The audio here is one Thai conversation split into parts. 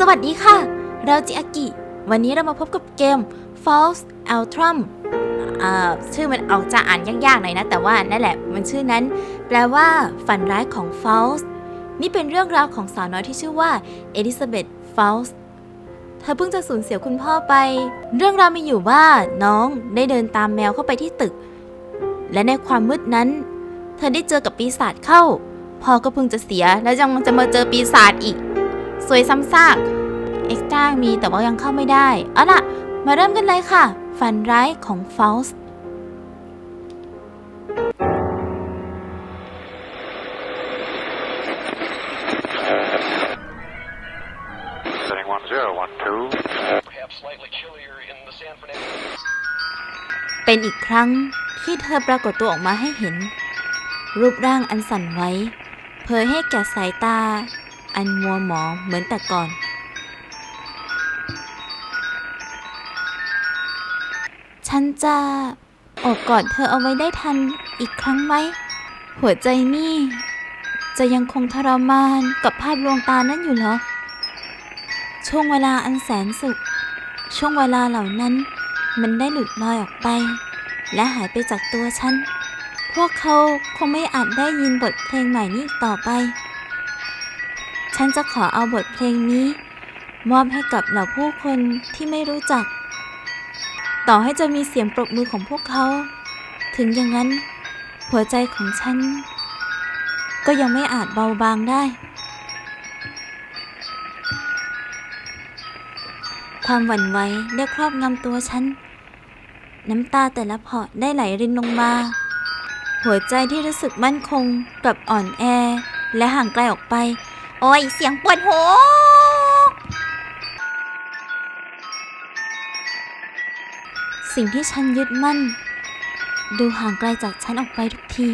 สวัสดีค่ะ เราจิอากิ วันนี้เรามาพบกับเกม False Altrum ชื่อมันออกจะอ่านยากๆหน่อยนะ แต่ว่านั่นแหละมันชื่อนั้น แปลว่า ฝันร้ายของ False นี่เป็นเรื่องราวของสาวน้อยที่ชื่อว่า Elizabeth False เธอเพิ่งจะสูญเสียคุณพ่อไป เรื่องราวมีอยู่ว่าน้องได้เดินตามแมวเข้าไปที่ตึก และในความมืดนั้น เธอได้เจอกับปีศาจเข้า พ่อก็เพิ่งจะเสียแล้วยังจะมาเจอปีศาจอีก สวยซ้ำซากเอ็กซ์ตร้ามีแต่ว่ายังเข้าไม่ได้ เอาล่ะ มาเริ่มกันเลยค่ะ ฝันร้ายของฟาส Setting 1012. perhaps slightly chillier in the San Fernando. เป็นอีกครั้งที่เธอปรากฏตัวออกมาให้เห็น รูปร่างอันสั่นไหวเผยให้แก่สายตา อันมัวหมองเหมือนแต่ก่อน ฉันจะอบกอดเธอเอาไว้ได้ทันอีกครั้งไหม หัวใจนี่ จะยังคงทรมานกับภาพลวงตานั้นอยู่เหรอ ช่วงเวลาอันแสนสุข ช่วงเวลาเหล่านั้น มันได้หลุดลอยออกไป และหายไปจากตัวฉัน พวกเขาคงไม่อาจได้ยินบทเพลงใหม่นี้ต่อไป ฉันจะขอเอาบทเพลงนี้ มอบให้กับเหล่าผู้คนที่ไม่รู้จัก ต่อให้จะมีเสียงปรบมือของพวกเขา ถึงอย่างนั้น หัวใจของฉัน ก็ยังไม่อาจเบาบางได้ ความหวั่นไหวได้ครอบงำตัวฉัน น้ำตาแต่ละเพาะได้ไหลรินลงมา หัวใจที่รู้สึกมั่นคงกลับอ่อนแอและห่างไกลออกไป โอ้ย เสียงปวดหัวสิ่งที่ฉันยึดมั่น ดูห่างไกลจากฉันออกไปทุกที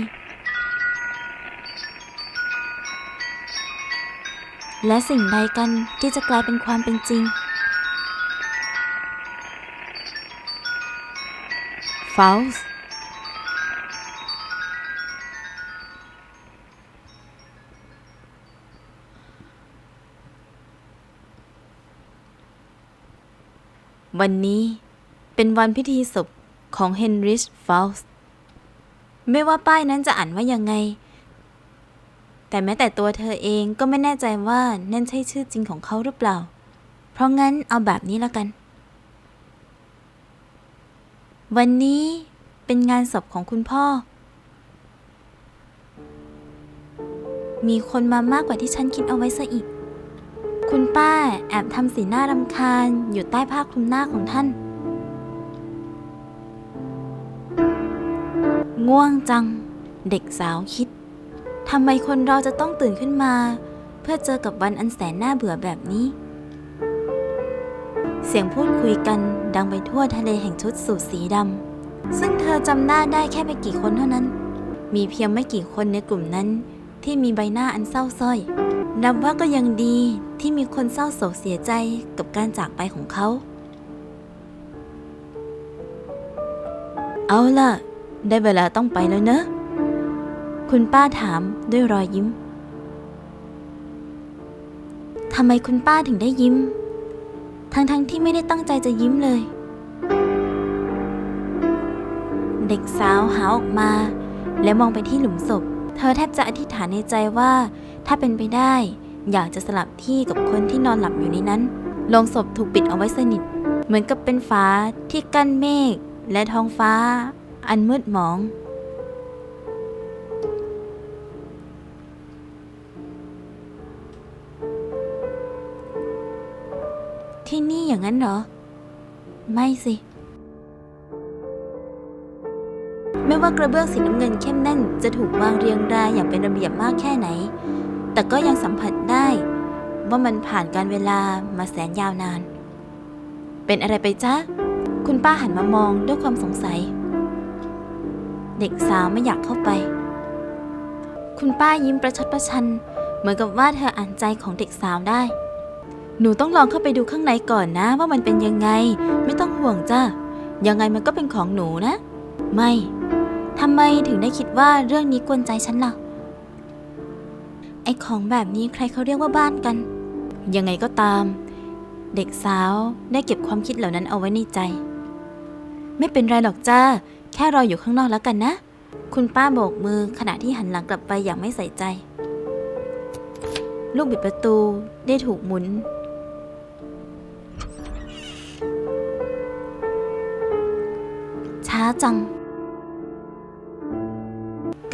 และสิ่งใดกันที่จะกลายเป็นความเป็นจริง ฟาส วันนี้เป็นวันพิธีศพของเฮนริชฟาสไม่ว่าป้ายนั้นจะอ่านว่ายังไง แต่แม้แต่ตัวเธอเองก็ไม่แน่ใจว่านั่นใช่ชื่อจริงของเขาหรือเปล่า เพราะงั้นเอาแบบนี้ละกัน วันนี้เป็นงานศพของคุณพ่อ มีคนมามากกว่าที่ฉันคิดเอาไว้ซะอีก คุณป้าแอบทำสีหน้ารำคาญอยู่ใต้ผ้าคลุมหน้าของท่าน ง่วงจัง เด็กสาวคิด ทำไมคนเราจะต้องตื่นขึ้นมา เพื่อเจอกับวันอันแสนน่าเบื่อแบบนี้ เสียงพูดคุยกันดังไปทั่วทะเลแห่งชุดสูทสีดำ ซึ่งเธอจำหน้าได้แค่ไม่กี่คนเท่านั้น มีเพียงไม่กี่คนในกลุ่มนั้น ที่มีใบหน้าอันเศร้าส้อย นับว่าก็ยังดีที่มีคนเศร้าโศกเสียใจกับการจากไปของเขา เอาล่ะ ได้เวลาต้องไปแล้วเนอะ คุณป้าถามด้วยรอยยิ้ม ทำไมคุณป้าถึงได้ยิ้ม ทั้งๆทที่ไม่ได้ตั้งใจจะยิ้มเลย เด็กสาวหาออกมา และมองไปที่หลุมศพ ธอแทบจะอธิษฐานในใจว่า ถ้าเป็นไปได้ อยากจะสลับที่กับคนที่นอนหลับอยู่ในนั้นโลงศพถูกปิดเอาไว้สนิท เหมือนกับเป็นฟ้าที่กั้นเมฆและท้องฟ้า อันมืดหมอง ที่นี่อย่างนั้นเหรอ ไม่สิ ไม่ว่ากระเบื้องสีน้ำเงินเข้มแน่นจะถูกวางเรียงรายอย่างเป็นระเบียบมากแค่ไหน แต่ก็ยังสัมผัสได้ ว่ามันผ่านการเวลามาแสนยาวนาน เป็นอะไรไปจ๊ะ คุณป้าหันมามองด้วยความสงสัย เด็กสาวไม่อยากเข้าไป คุณป้ายิ้มประชดประชัน เหมือนกับว่าเธออ่านใจของเด็กสาวได้ หนูต้องลองเข้าไปดูข้างในก่อนนะ ว่ามันเป็นยังไง ไม่ต้องห่วงจ้ะยังไงมันก็เป็นของหนูนะ ไม่ ทำไมถึงได้คิดว่าเรื่องนี้กวนใจฉันล่ะ ไอของแบบนี้ใครเขาเรียกว่าบ้านกัน ยังไงก็ตาม เด็กสาวได้เก็บความคิดเหล่านั้นเอาไว้ในใจ ไม่เป็นไรหรอกจ้า แค่รออยู่ข้างนอกแล้วกันนะ คุณป้าโบกมือขณะที่หันหลังกลับไปอย่างไม่ใส่ใจ ลูกบิดประตูได้ถูกหมุนช้าจัง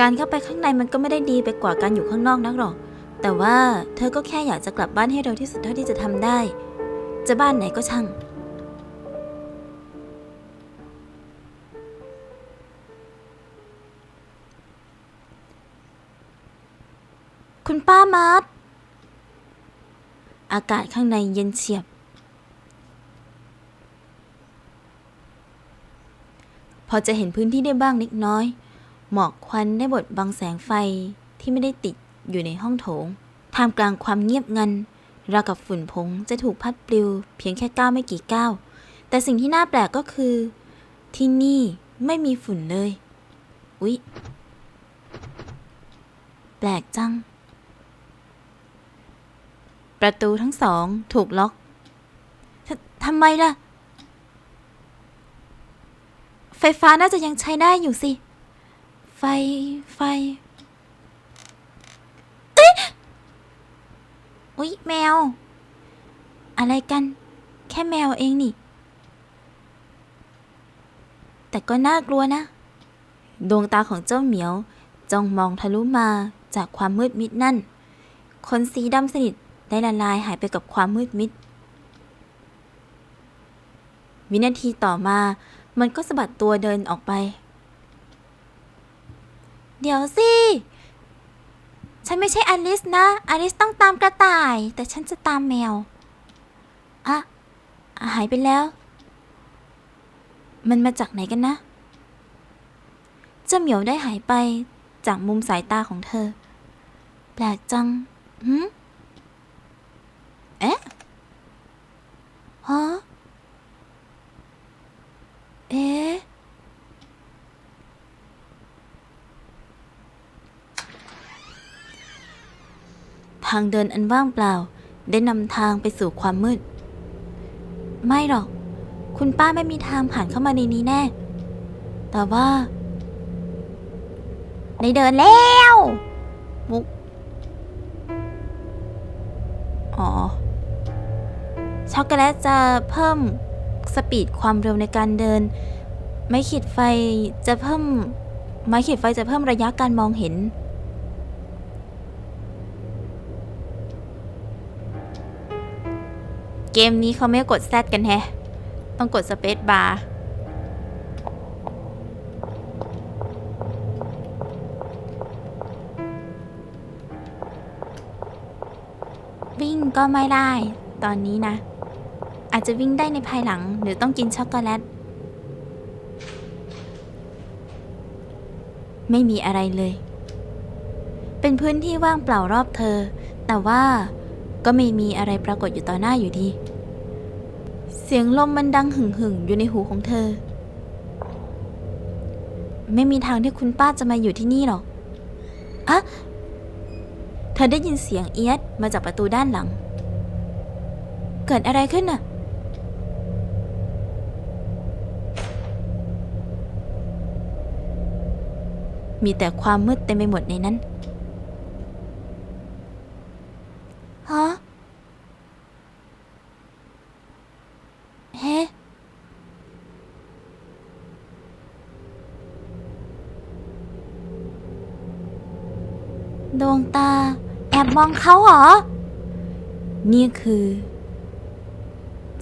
การเข้าไปข้างในมันก็ไม่ได้ดีไปกว่าการอยู่ข้างนอกนักหรอก แต่ว่าเธอก็แค่อยากจะกลับบ้านให้เร็วที่สุดเท่าที่จะทำได้ จะบ้านไหนก็ช่าง คุณป้ามาร์ทอากาศข้างในเย็นเฉียบ พอจะเห็นพื้นที่ได้บ้างเล็กน้อย หมอกควันได้บดบังแสงไฟที่ไม่ได้ติดอยู่ในห้องโถง ท่ามกลางความเงียบงันราวกับฝุ่นผงจะถูกพัดปลิว เพียงแค่ก้าวไม่กี่ก้าว แต่สิ่งที่น่าแปลกก็คือ ที่นี่ไม่มีฝุ่นเลย อุ๊ย แปลกจัง ประตูทั้งสองถูกล็อกททำไมล่ะ ไฟฟ้าน่าจะยังใช้ได้อยู่สิ ไฟ ไฟเอ๊ะอุ๊ย แมว อะไรกัน แค่แมวเองนี่ แต่ก็น่ากลัวนะ ดวงตาของเจ้าเหมียวจ้องมองทะลุมาจากความมืดมิดนั่นขนสีดำสนิทได้ละลายหายไปกับความมืดมิด วินาทีต่อมา มันก็สะบัดตัวเดินออกไป เดี๋ยวสิ ฉันไม่ใช่อลิสนะ อลิสต้องตามกระต่าย แต่ฉันจะตามแมวอะหายไปแล้ว มันมาจากไหนกันนะ เจ้าเหมียวได้หายไปจากมุมสายตาของเธอ แปลกจังหืมเอ๊ะฮะ เอ๊ะ ทางเดินอันว่างเปล่า ได้นำทางไปสู่ความมืด ไม่หรอก คุณป้าไม่มีทางผ่านเข้ามาในนี้แน่ แต่ว่าได้เดินแล้วมุก อ๋อ ช็อกโกแลตจะเพิ่มสปีดความเร็วในการเดิน ไม้ขีดไฟจะเพิ่ม ไม้ขีดไฟจะเพิ่มระยะการมองเห็น เกมนี้เขาไม่กดแซดกันแฮะ ต้องกดสเปซบาร์วิ่งก็ไม่ได้ ตอนนี้นะ อาจจะวิ่งได้ในภายหลัง หรือต้องกินช็อกโกแลต ไม่มีอะไรเลย เป็นพื้นที่ว่างเปล่ารอบเธอ แต่ว่า ก็ไม่มีอะไรปรากฏอยู่ต่อหน้าอยู่ดี เสียงลมมันดังหึ่งหึ่งๆอยู่ในหูของเธอ ไม่มีทางที่คุณป้าจะมาอยู่ที่นี่หรอกอะเธอได้ยินเสียงเอียดมาจากประตูด้านหลัง เกิดอะไรขึ้นน่ะมีแต่ความมืดเต็มไปหมดในนั้น ฮะ เฮ้ ดวงตา แอบมองเขาเหรอ นี่คือ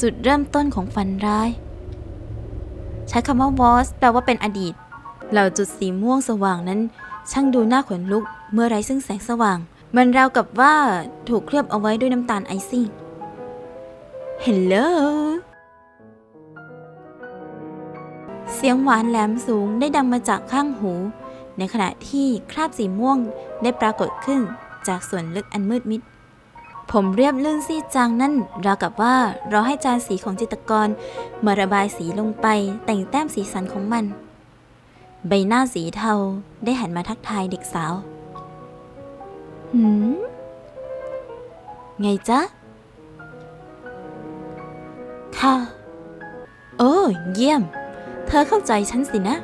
จุดเริ่มต้นของฝันร้าย ใช้คำว่า was แปลว่าเป็นอดีต เหล่าจุดสีม่วงสว่างนั้น ช่างดูน่าขนลุก เมื่อไรซึ่งแสงสว่าง มันราวกับว่าถูกเคลือบเอาไว้ด้วยน้ำตาลไอซิ่ง Hello เสียงหวานแหลมสูงได้ดังมาจากข้างหู ในขณะที่คราบสีม่วงได้ปรากฏขึ้นจากส่วนลึกอันมืดมิด ผมเรียบลื่นซีดจางนั่นราวกับว่าเราให้จานสีของจิตกรมาระบายสีลงไปแต่งแต้มสีสันของมัน ใบหน้าสีเทาได้หันมาทักทายเด็กสาว หืม ไงจ๊ะ ค่ะ โอ้ เยี่ยม เธอเข้าใจฉันสินะ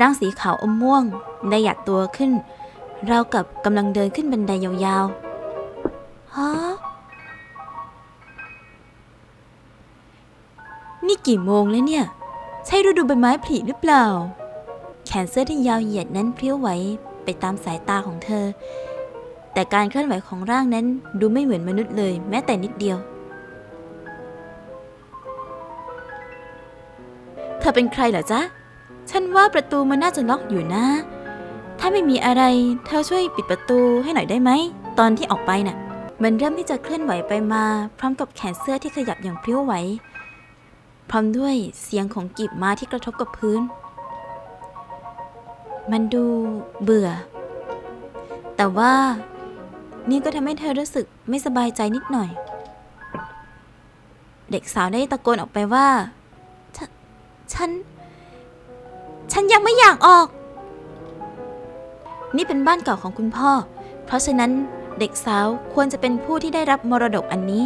ร่างสีขาวอมม่วงได้หยัดตัวขึ้น เรากับกำลังเดินขึ้นบันไดยาวๆฮะนี่กี่โมงแล้วเนี่ย ใช่ฤดูใบไม้ผลิหรือเปล่า แขนเสื้อที่ยาวเหยียดนั้นเพลิ้วไหวไปตามสายตาของเธอ แต่การเคลื่อนไหวของร่างนั้นดูไม่เหมือนมนุษย์เลยแม้แต่นิดเดียว เธอเป็นใครเหรอจ๊ะ ฉันว่าประตูมันน่าจะล็อกอยู่นะ ถ้าไม่มีอะไร เธอช่วยปิดประตูให้หน่อยได้ไหม ตอนที่ออกไปน่ะ มันเริ่มที่จะเคลื่อนไหวไปมา พร้อมกับแขนเสื้อที่ขยับอย่างพลิ้วไหว พร้อมด้วยเสียงของกีบม้ที่กระทบกับพื้น มันดูเบื่อ แต่ว่านี่ก็ทำให้เธอรู้สึกไม่สบายใจนิดหน่อย เด็กสาวได้ตะโกนออกไปว่า ฉัน ฉันยังไม่อยากออก นี่เป็นบ้านเก่าของคุณพ่อ เพราะฉะนั้นเด็กสาวควรจะเป็นผู้ที่ได้รับมรดกอันนี้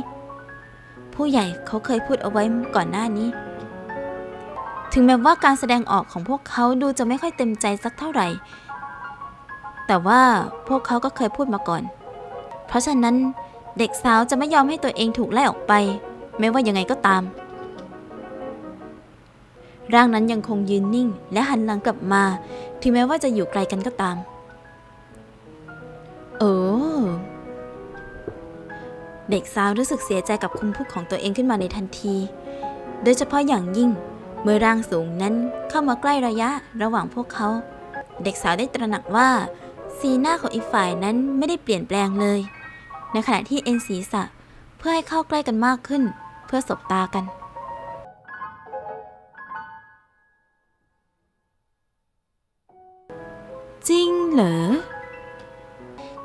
ผู้ใหญ่เขาเคยพูดเอาไว้ก่อนหน้านี้ ถึงแม้ว่าการแสดงออกของพวกเขาดูจะไม่ค่อยเต็มใจสักเท่าไหร่ แต่ว่าพวกเขาก็เคยพูดมาก่อน เพราะฉะนั้นเด็กสาวจะไม่ยอมให้ตัวเองถูกไล่ออกไป ไม่ว่ายังไงก็ตาม ร่างนั้นยังคงยืนนิ่ง และหันหลังกลับมา ถึงแม้ว่าจะอยู่ไกลกันก็ตาม โอ้เด็กสาวรู้สึกเสียใจกับคำพูดของตัวเองขึ้นมาในทันที โดยเฉพาะอย่างยิ่ง เมื่อร่างสูงนั้นเข้ามาใกล้ระยะระหว่างพวกเขา เด็กสาวได้ตระหนักว่า สีหน้าของอีกฝ่ายนั้นไม่ได้เปลี่ยนแปลงเลย ในขณะที่เอ็นศีรษะเพื่อให้เข้าใกล้กันมากขึ้น เพื่อสบตากัน เหรอ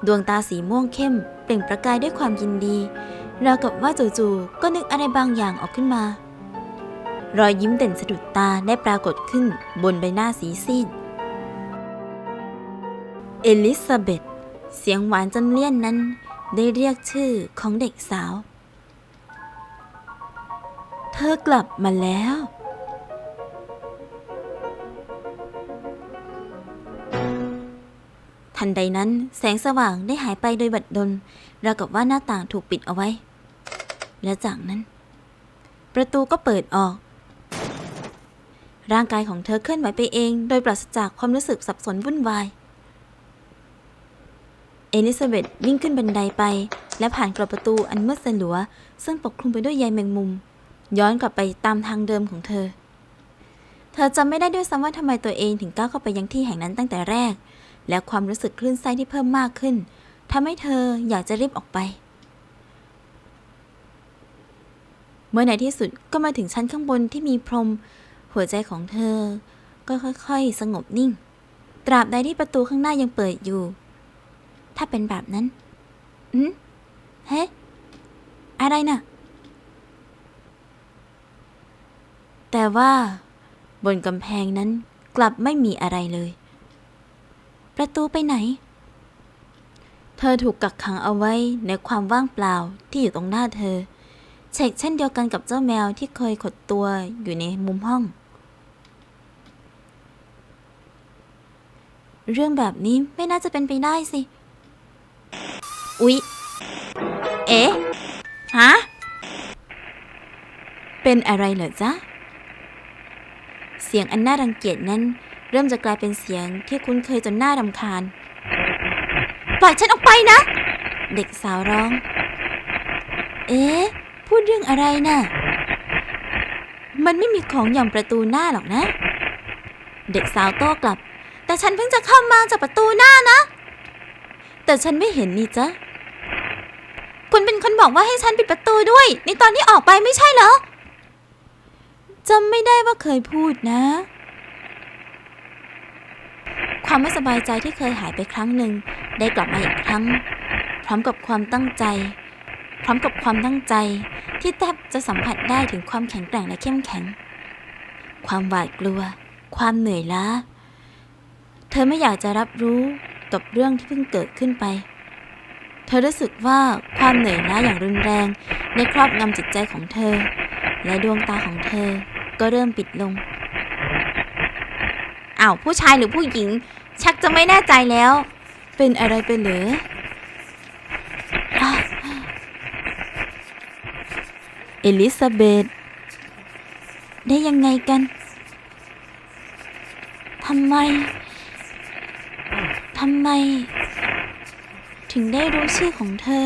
ดวงตาสีม่วงเข้ม เปล่งประกายด้วยความยินดี ราวกับว่าจู่ๆก็นึกอะไรบางอย่างออกขึ้นมา รอยยิ้มเด่นสะดุดตาได้ปรากฏขึ้นบนใบหน้าสีซีด เอลิซาเบธเสียงหวานจนเลี่ยนนั้น ได้เรียกชื่อของเด็กสาว เธอกลับมาแล้ว ทันใดนั้นแสงสว่างได้หายไปโดยบัดดลราวกับว่าหน้าต่างถูกปิดเอาไว้ และจากนั้น ประตูก็เปิดออก ร่างกายของเธอเคลื่อนไหวไปเอง โดยปราศจากความรู้สึกสับสนวุ่นวาย เอลิซาเบธวิ่งขึ้นบันไดไป และผ่านกรอบประตูอันมืดสลัว ซึ่งปกคลุมไปด้วยใยแมงมุม ย้อนกลับไปตามทางเดิมของเธอ เธอจำไม่ได้ด้วยซ้ำว่าทำไมตัวเองถึงก้าวเข้าไปยังที่แห่งนั้นตั้งแต่แรก และความรู้สึกคลื่นไส้ที่เพิ่มมากขึ้นทำให้เธออยากจะรีบออกไป เมื่อในที่สุดก็มาถึงชั้นข้างบนที่มีพรม หัวใจของเธอ ก็ค่อยๆ สงบนิ่ง ตราบใดที่ประตูข้างหน้ายังเปิดอยู่ ถ้าเป็นแบบนั้นอืมเฮ้อะไรน่ะ แต่ว่าบนกำแพงนั้นกลับไม่มีอะไรเลย ประตูไปไหน เธอถูกกักขังเอาไว้ในความว่างเปล่าที่อยู่ตรงหน้าเธอ เชกเช่นเดียวกันกับเจ้าแมวที่เคยขดตัวอยู่ในมุมห้อง เรื่องแบบนี้ไม่น่าจะเป็นไปได้สิ อุ๊ย เอ๊ะ ฮะ เป็นอะไรเหรอจ๊ะ เสียงอันน่ารังเกียจนั้น เริ่มจะกลายเป็นเสียงที่คุ้นเคยจนน่ารำคาญ ปล่อยฉันออกไปนะ เด็กสาวร้อง เอ๊ะ พูดเรื่องอะไรน่ะ มันไม่มีของอย่างประตูหน้าหรอกนะ เด็กสาวโต้กลับ แต่ฉันเพิ่งจะเข้ามาจากประตูหน้านะ แต่ฉันไม่เห็นนี่จ๊ะคุณเป็นคนบอกว่าให้ฉันปิดประตูด้วย ในตอนที่ออกไปไม่ใช่เหรอจำไม่ได้ว่าเคยพูดนะ ความไม่สบายใจที่เคยหายไปครั้งหนึ่ง ได้กลับมาอีกครั้ง พร้อมกับความตั้งใจ พร้อมกับความตั้งใจ ที่แทบจะสัมผัสได้ถึงความแข็งแกร่งและเข้มแข็ง ความหวาดกลัว ความเหนื่อยล้า เธอไม่อยากจะรับรู้กับเรื่องที่เพิ่งเกิดขึ้นไป เธอรู้สึกว่าความเหนื่อยล้าอย่างรุนแรงในครอบงำจิตใจของเธอ และดวงตาของเธอก็เริ่มปิดลงอ้าวผู้ชายหรือผู้หญิง ชักจะไม่แน่ใจแล้ว เป็นอะไรไปเหรออะเอลิซาเบธได้ยังไงกันทำไมทำไม ถึงได้รู้ชื่อของเธอ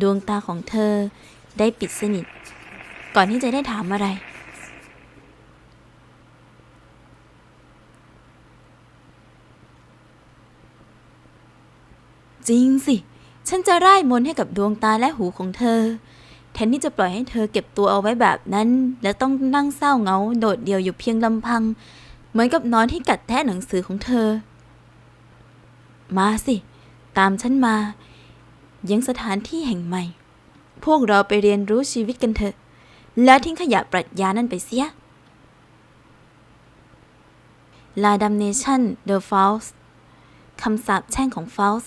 ดวงตาของเธอได้ปิดสนิท ก่อนที่จะได้ถามอะไร จริงสิ ฉันจะร่ายมนให้กับดวงตาและหูของเธอ แทนที่จะปล่อยให้เธอเก็บตัวเอาไว้แบบนั้น และต้องนั่งเศร้าเงาโดดเดี่ยวอยู่เพียงลำพัง เหมือนกับนอนที่กัดแทะหนังสือของเธอ มาสิ ตามฉันมา ยังสถานที่แห่งใหม่ พวกเราไปเรียนรู้ชีวิตกันเถอะ แล้วทิ้งขยะปรัชญานั่นไปเสียลาดัมเนชั่นเดอะฟาสคำสาปแช่งของฟาส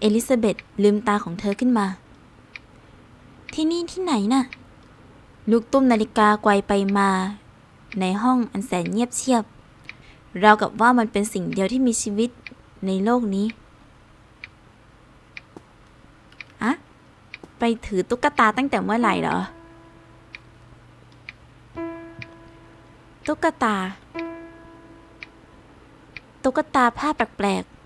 เอลิซาเบธลืมตาของเธอขึ้นมา ที่นี่ที่ไหนน่ะ ลูกตุ้มนาฬิกาไกวไปมา ในห้องอันแสนเงียบเชียบ ราวกับว่ามันเป็นสิ่งเดียวที่มีชีวิตในโลกนี้อะไปถือตุ๊กตาตั้งแต่เมื่อไหร่เหรอ ตุ๊กตา ตุ๊กตาผ้าแปลกๆ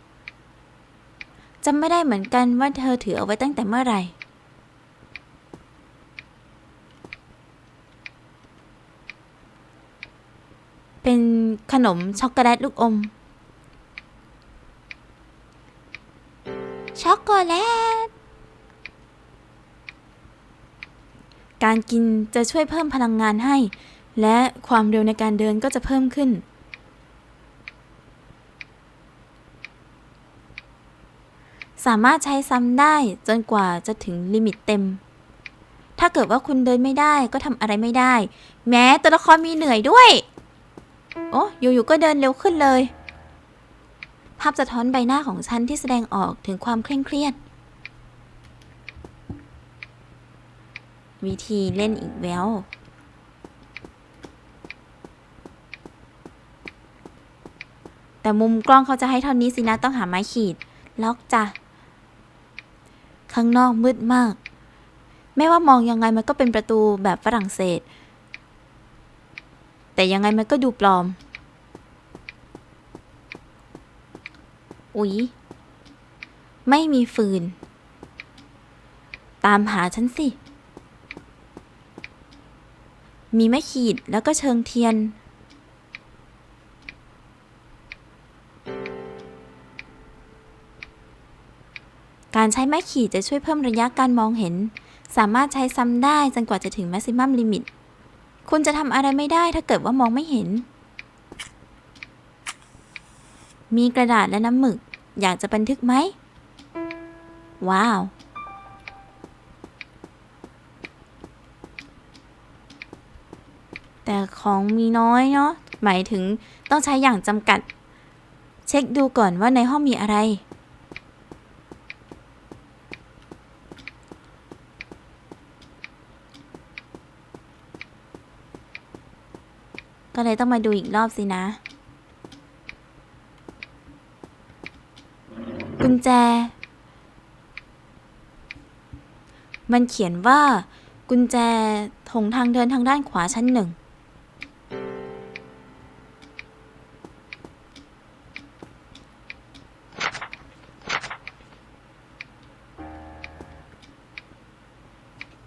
จำไม่ได้เหมือนกันว่าเธอถือเอาไว้ตั้งแต่เมื่อไหร่ เป็นขนมช็อกโกแลตลูกอม ช็อกโกแลต การกินจะช่วยเพิ่มพลังงานให้ และความเร็วในการเดินก็จะเพิ่มขึ้น สามารถใช้ซ้ำได้จนกว่าจะถึงลิมิตเต็ม ถ้าเกิดว่าคุณเดินไม่ได้ก็ทำอะไรไม่ได้ แม้ตัวละครมีเหนื่อยด้วย โอ้อยู่ๆก็เดินเร็วขึ้นเลย ภาพสะท้อนใบหน้าของฉันที่แสดงออกถึงความเคร่งเครียด วิธีเล่นอีกแล้วแต่มุมกล้องเขาจะให้เท่านี้สินะต้องหาไม้ขีด ล็อกจ้ะ ข้างนอกมืดมาก ไม่ว่ามองยังไงมันก็เป็นประตูแบบฝรั่งเศส แต่ยังไงมันก็ดูปลอม อุ๊ย ไม่มีฟืน ตามหาฉันสิ มีไม้ขีดแล้วก็เชิงเทียน การใช้ไม้ขีดจะช่วยเพิ่มระยะการมองเห็น สามารถใช้ซ้ำได้จนกว่าจะถึง maximum limit คุณจะทำอะไรไม่ได้ถ้าเกิดว่ามองไม่เห็น มีกระดาษและน้ำหมึก อยากจะบันทึกไหม ว้าว แต่ของมีน้อยเนาะ หมายถึงต้องใช้อย่างจำกัด เช็คดูก่อนว่าในห้องมีอะไร เลยต้องมาดูอีกรอบสินะ กุญแจ มันเขียนว่า กุญแจถงทางเดินทางด้านขวาชั้นหนึ่ง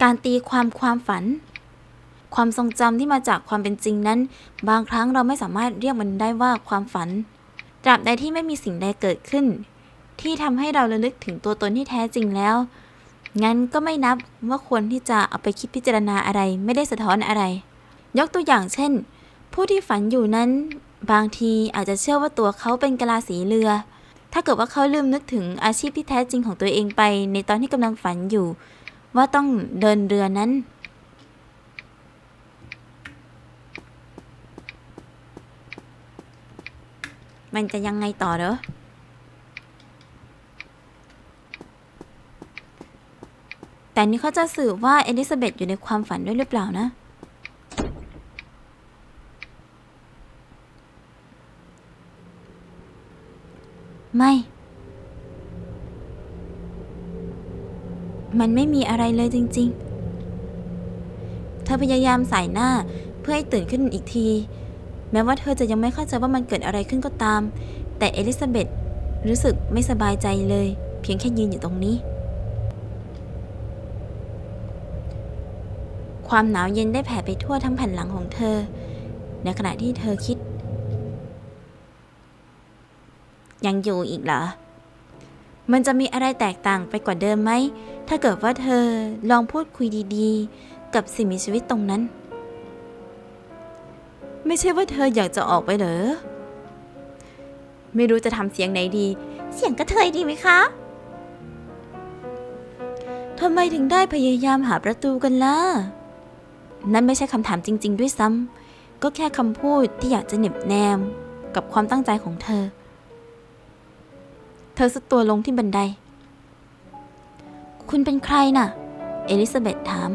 การตีความความฝัน ความทรงจำที่มาจากความเป็นจริงนั้น บางครั้งเราไม่สามารถเรียกมันได้ว่าความฝัน ตราบใดที่ไม่มีสิ่งใดเกิดขึ้น ที่ทำให้เราระลึกถึงตัวตนที่แท้จริงแล้ว งั้นก็ไม่นับว่าควรที่จะเอาไปคิดพิจารณาอะไร ไม่ได้สะท้อนอะไร ยกตัวอย่างเช่น ผู้ที่ฝันอยู่นั้น บางทีอาจจะเชื่อว่าตัวเขาเป็นกะลาสีเรือ ถ้าเกิดว่าเขาลืมนึกถึงอาชีพที่แท้จริงของตัวเองไป ในตอนที่กำลังฝันอยู่ ว่าต้องเดินเรือนั้น มันจะยังไงต่อเหรอ แต่นี่เขาจะสื่อว่าเอลิซาเบธอยู่ในความฝันด้วยหรือเปล่านะ ไม่ มันไม่มีอะไรเลยจริง ๆ เธอพยายามสายหน้าเพื่อให้ตื่นขึ้นอีกที แม้ว่าเธอจะยังไม่เข้าใจว่ามันเกิดอะไรขึ้นก็ตาม แต่เอลิซาเบธรู้สึกไม่สบายใจเลย เพียงแค่ยืนอยู่ตรงนี้ ความหนาวเย็นได้แผ่ไปทั่วทั้งแผ่นหลังของเธอ ในขณะที่เธอคิด ยังอยู่อีกเหรอ มันจะมีอะไรแตกต่างไปกว่าเดิมไหม ถ้าเกิดว่าเธอลองพูดคุยดีๆ กับสิ่งมีชีวิตตรงนั้น ไม่ใช่ว่าเธออยากจะออกไปเหรอ ไม่รู้จะทำเสียงไหนดี เสียงกระเทยดีไหมคะทำไมถึงได้พยายามหาประตูกันล่ะ นั่นไม่ใช่คำถามจริง ๆ ด้วยซ้ำ ก็แค่คำพูดที่อยากจะเหน็บแนม กับความตั้งใจของเธอ เธอสุดตัวลงที่บันได คุณเป็นใครน่ะ เอลิซาเบธถาม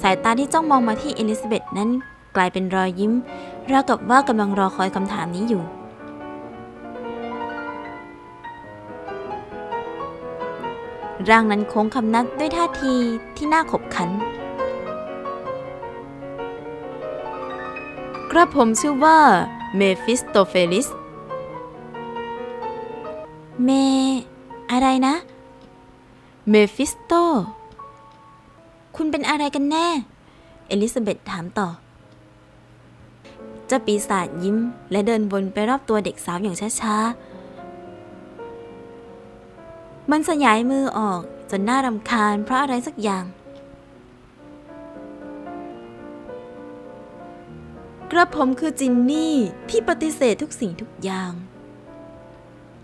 สายตาที่จ้องมองมาที่เอลิซาเบธนั้น กลายเป็นรอยยิ้ม ราวกับว่ากำลังรอคอยคำถามนี้อยู่ ร่างนั้นโค้งคำนับด้วยท่าทีที่น่าขบขัน กระผมชื่อว่าเมฟิสโตเฟลิส เม อะไรนะ เมฟิสโต คุณเป็นอะไรกันแน่ เอลิซาเบธถามต่อ เจ้าปีศาจยิ้ม และเดินวนไปรอบตัวเด็กสาวอย่างช้าๆ มันสยายมือออกจนน่ารำคาญเพราะอะไรสักอย่าง กระผมคือจินนี่ที่ปฏิเสธทุกสิ่งทุกอย่าง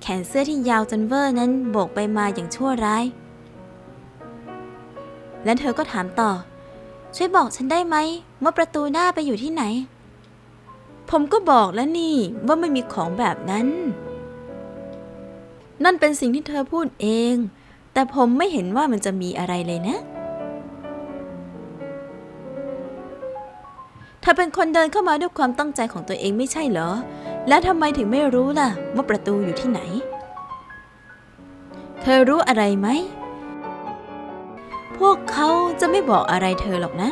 แขนเสื้อที่ยาวจนเวอร์นั้นโบกไปมาอย่างชั่วร้าย และเธอก็ถามต่อ ช่วยบอกฉันได้ไหมว่าประตูหน้าไปอยู่ที่ไหน ผมก็บอกแล้วนี่ว่าไม่มีของแบบนั้น นั่นเป็นสิ่งที่เธอพูดเอง แต่ผมไม่เห็นว่ามันจะมีอะไรเลยนะ เธอเป็นคนเดินเข้ามาด้วยความตั้งใจของตัวเองไม่ใช่เหรอ แล้วทำไมถึงไม่รู้ล่ะ ว่าประตูอยู่ที่ไหน เธอรู้อะไรไหม พวกเขาจะไม่บอกอะไรเธอหรอกนะ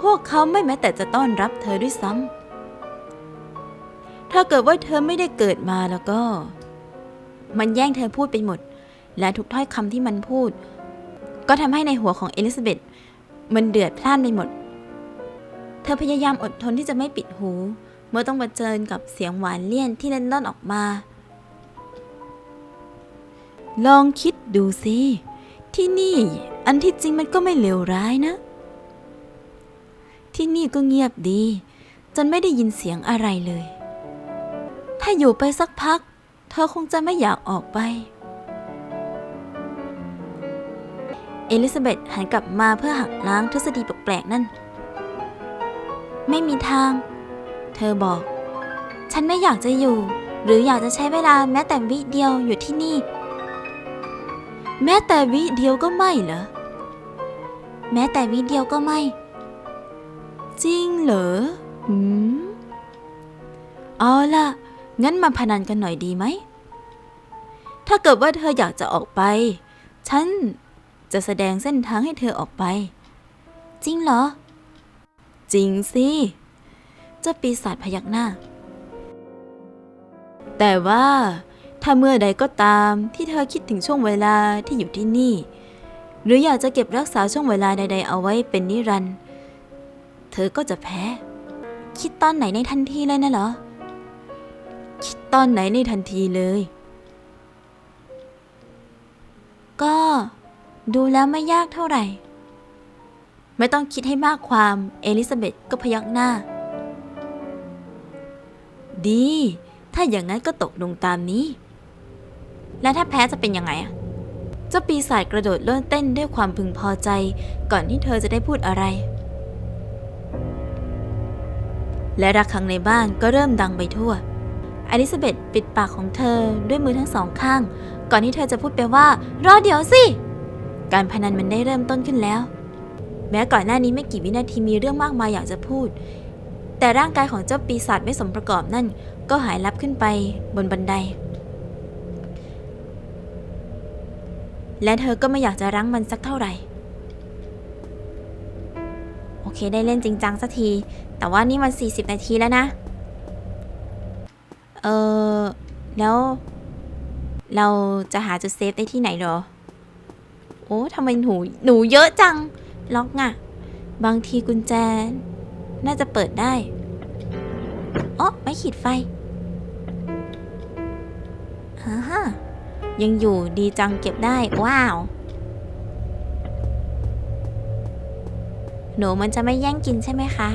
พวกเขาไม่แม้แต่จะต้อนรับเธอด้วยซ้ำ ถ้าเกิดว่าเธอไม่ได้เกิดมาแล้วก็ มันแย่งเธอพูดไปหมด และทุกถ้อยคำที่มันพูด ก็ทำให้ในหัวของเอลิซาเบธมันเดือดพล่านไปหมด เธอพยายามอดทนที่จะไม่ปิดหู เมื่อต้องมาเจอกับเสียงหวานเลี่ยนที่เล่นล่อนออกมา ลองคิดดูสิที่นี่ อันที่จริงมันก็ไม่เลวร้ายนะ ที่นี่ก็เงียบดี จนไม่ได้ยินเสียงอะไรเลย ถ้าอยู่ไปสักพัก เธอคงจะไม่อยากออกไป เอลิซาเบธหันกลับมาเพื่อหักล้างทฤษฎีแปลกๆนั่น ไม่มีทาง เธอบอก ฉันไม่อยากจะอยู่ หรืออยากจะใช้เวลาแม้แต่วิเดียวอยู่ที่นี่ แม้แต่วิเดียวก็ไม่เหรอ แม้แต่วิเดียวก็ไม่ จริงเหรอหืม เอาล่ะ งั้นมาพนันกันหน่อยดีไหม ถ้าเกิดว่าเธออยากจะออกไป ฉันจะแสดงเส้นทางให้เธอออกไป จริงเหรอ จริงสิเจ้าปีศาจพยักหน้า แต่ว่า ถ้าเมื่อใดก็ตามที่เธอคิดถึงช่วงเวลาที่อยู่ที่นี่ หรืออยากจะเก็บรักษาช่วงเวลาใด ๆ เอาไว้เป็นนิรันดร์เธอก็จะแพ้ คิดตอนไหนในทันทีเลยนะเหรอ คิดตอนไหนในทันทีเลย ก็ดูแล้วไม่ยากเท่าไหร่ ไม่ต้องคิดให้มากความ เอลิซาเบธก็พยักหน้า ดี ถ้าอย่างนั้นก็ตกลงตามนี้ และถ้าแพ้จะเป็นยังไงอะเจ้าปีศาจกระโดดโลดเต้นด้วยความพึงพอใจ ก่อนที่เธอจะได้พูดอะไร และระฆังในบ้านก็เริ่มดังไปทั่ว อลิซาเบธปิดปากของเธอด้วยมือทั้งสองข้าง ก่อนที่เธอจะพูดไปว่า รอเดี๋ยวสิ การพนันมันได้เริ่มต้นขึ้นแล้ว แม้ก่อนหน้านี้ไม่กี่วินาทีมีเรื่องมากมายอยากจะพูด แต่ร่างกายของเจ้าปีศาจไม่สมประกอบนั่น ก็หายลับขึ้นไปบนบันได และเธอก็ไม่อยากจะรั้งมันสักเท่าไหร่โอเคได้เล่นจริงจังสักที แต่ว่านี่มัน 40 นาทีแล้วนะ เออแล้ว เราจะหาจุดเซฟได้ที่ไหนหรอ โอ้ทำไมหนูหนูเยอะจัง ล็อกอะบางทีกุญแจ น่าจะเปิดได้อ๋อไม่ขีดไฟฮ่าฮยังอยู่ดีจังเก็บได้ ว้าว หนูมันจะไม่แย่งกินใช่ไหมคะ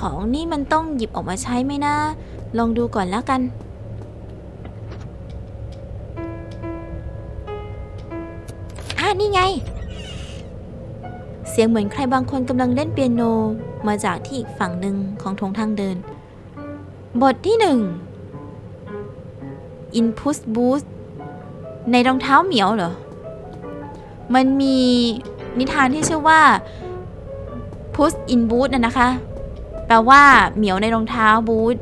ของนี่มันต้องหยิบออกมาใช้ไหมนะ ลองดูก่อนแล้วกัน อ่านี่ไง เสียงเหมือนใครบางคนกำลังเล่นเปียโนมาจากที่อีกฝั่งหนึ่งของทงทางเดิน บทที่หนึ่ง Input Boost ในรองเท้าเหมียวเหรอ มันมีนิทานที่ชื่อว่า Puss in Boot น่ะนะคะ แปลว่าเหมียวในรองเท้าบูท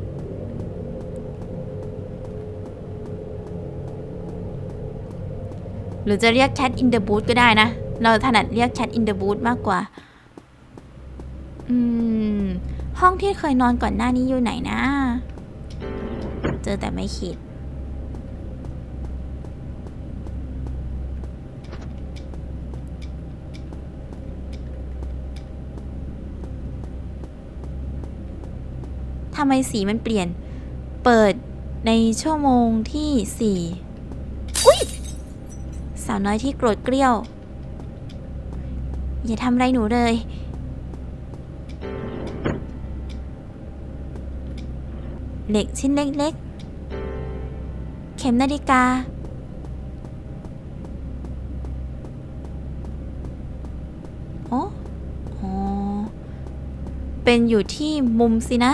หรือจะเรียก cat in the boot ก็ได้นะ เราถนัดเรียก cat in the boot มากกว่า อืม ห้องที่เคยนอนก่อนหน้านี้อยู่ไหนนะ เจอแต่ไม่คิด ทำไมสีมันเปลี่ยน เปิดในชั่วโมงที่สี่อุ้ยสาวน้อยที่โกรธเกรี้ยว อย่าทำอะไรหนูเลย เหล็กชิ้นเล็กๆ เข็มนาฬิกา โอ้อ๋อเป็นอยู่ที่มุมสินะ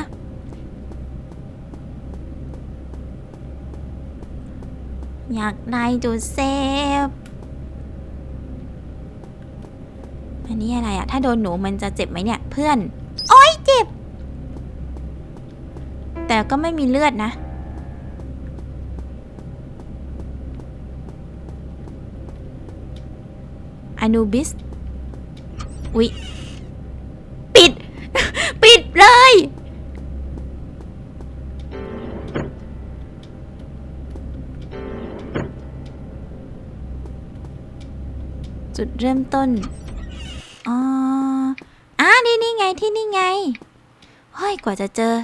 อยากได้จุดเซฟ อันนี้อะไรอะถ้าโดนหนูมันจะเจ็บไหมเนี่ย เพื่อน โอ้ยเจ็บ แต่ก็ไม่มีเลือดนะ อนูบิสอุ๊ย จุดเริ่มต้น อ๋ออ่านี่นี่ไงที่นี่ไง เฮ้ย กว่าจะเจอ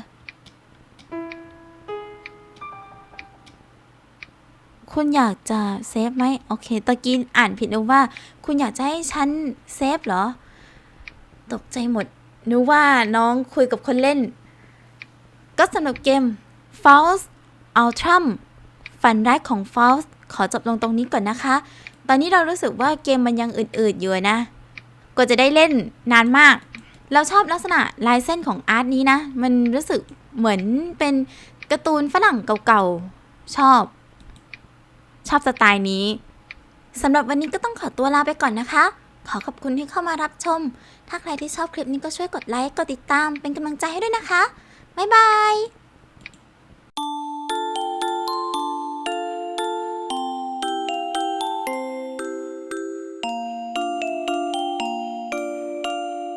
คุณอยากจะเซฟไหม โอเค ตะกี้อ่านผิดนึกว่า คุณอยากจะให้ฉันเซฟเหรอ ตกใจหมดนึกว่าน้องคุยกับคนเล่น ก็สำหรับเกม Faust Ultram ฝันร้ายของ Faust ขอจบลงตรงนี้ก่อนนะคะ อนนี้เรารู้สึกว่าเกมมันยังอืดๆอยู่นะกว่าจะได้เล่นนานมาก เราชอบลักษณะลายเส้นของอาร์ตนี้นะ มันรู้สึกเหมือนเป็นการ์ตูนฝรั่งเก่าๆ ชอบ ชอบสไตล์นี้สำหรับวันนี้ก็ต้องขอตัวลาไปก่อนนะคะ ขอขอบคุณที่เข้ามารับชม ถ้าใครที่ชอบคลิปนี้ก็ช่วยกดไลค์ กดติดตาม เป็นกำลังใจให้ด้วยนะคะ บ๊ายบาย